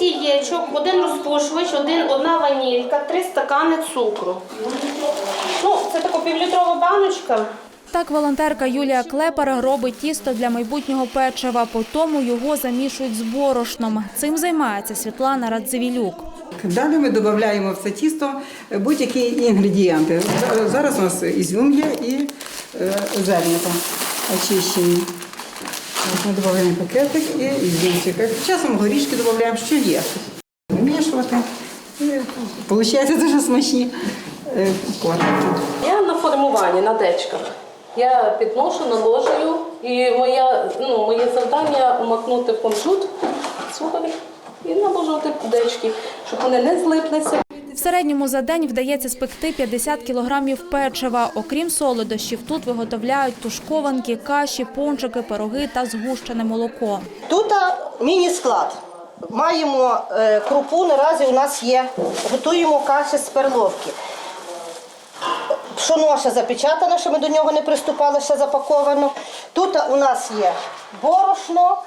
6 яєчок, один розпушувач, один, одна ванілька, 3 стакани цукру. Ну, це така півлітрова баночка. Так волонтерка Юлія Клепар робить тісто для майбутнього печива, по тому його замішують з борошном. Цим займається Світлана Радзивілюк. Далі ми додаємо в це тісто будь-які інгредієнти. Зараз у нас ізюм є і е, зернята очищені. Ми додаємо пакетик і ізюмчик. Часом горішки додаємо, що є. Вимішувати. Виходить дуже смачні е. Я на формуванні, на дечках. Я підношу, наложую, і моя, ну, моє завдання макнути в цукор і наложувати дечки, щоб вони не злиплися. В середньому за день вдається спекти 50 кілограмів печива. Окрім солодощів, тут виготовляють тушкованки, каші, пончики, пироги та згущене молоко. Тут міні-склад. Маємо е, крупу, наразі у нас є. Готуємо каші з перловки. Пшоно ще запечатане, що ми до нього не приступали, ще запаковано. Тут у нас є борошно,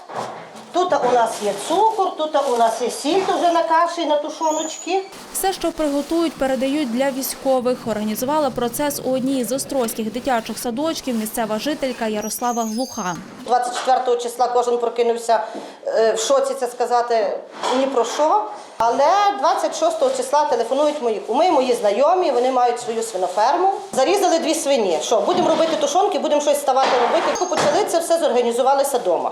тут у нас є цукор, тут у нас є сіль вже на каші, на тушоночки. Все, що приготують, передають для військових. Організувала процес у одній з острозьких дитячих садочків місцева жителька Ярослава Глуха. 24 числа кожен прокинувся е, в шоці це сказати ні про що. Але 26 числа телефонують мої куми, мої знайомі, вони мають свою свиноферму. Зарізали дві свині. Що, будемо робити тушонки, будемо щось ставати робити. Почали це все зорганізувалися вдома.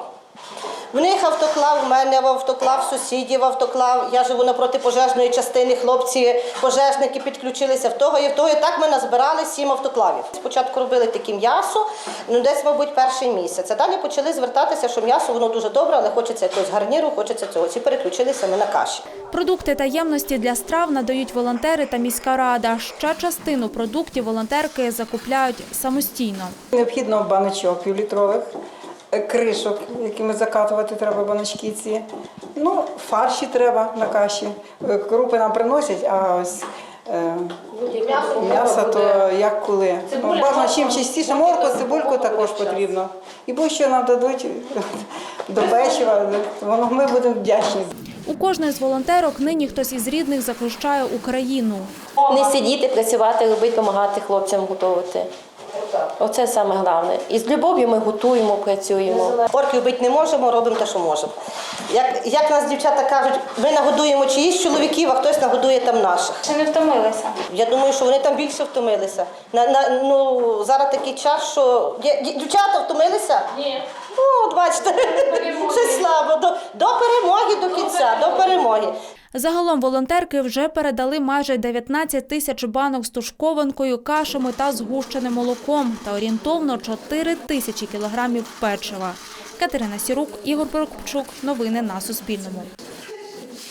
В них автоклав, в мене в автоклав, сусідів автоклав. Я живу напроти пожежної частини. Хлопці, пожежники підключилися в того і в того. І так ми назбирали сім автоклавів. Спочатку робили таке м'ясо, ну десь, мабуть, перший місяць. А далі почали звертатися, що м'ясо воно дуже добре, але хочеться якогось гарніру, хочеться цього. Ці переключилися ми на каші. Продукти та ємності для страв надають волонтери та міська рада. Ще частину продуктів волонтерки закупляють самостійно. Необхідно баночок півлітрових, кришок, якими закатувати треба баночки ці. Ну, фарші треба на каші. Е, Крупи нам приносять, а ось е, м'ясо то як коли. Ну, бажано чим частіше морку, цибульку також потрібно. І будь-що нам дадуть до печива, воно ми будемо вдячні. У кожної з волонтерок нині хтось із рідних захищає Україну. Не сидіти, працювати, робити, допомагати хлопцям готувати. Оце саме головне. І з любов'ю ми готуємо, працюємо. Орків бити не можемо, робимо те, що можемо. Як, як нас дівчата кажуть, ми нагодуємо чиїсь чоловіків, а хтось нагодує там наших. Чи не втомилися? Я думаю, що вони там більше втомилися. На, на, ну, зараз такий час, що дівчата втомилися? Ні. Ну, от бачите, щось слабо. До, до перемоги до кінця, до перемоги. Загалом волонтерки вже передали майже 19 тисяч банок з тушкованкою, кашами та згущеним молоком та орієнтовно 4 тисячі кілограмів печива. Катерина Сірук, Ігор Прокопчук. Новини на Суспільному.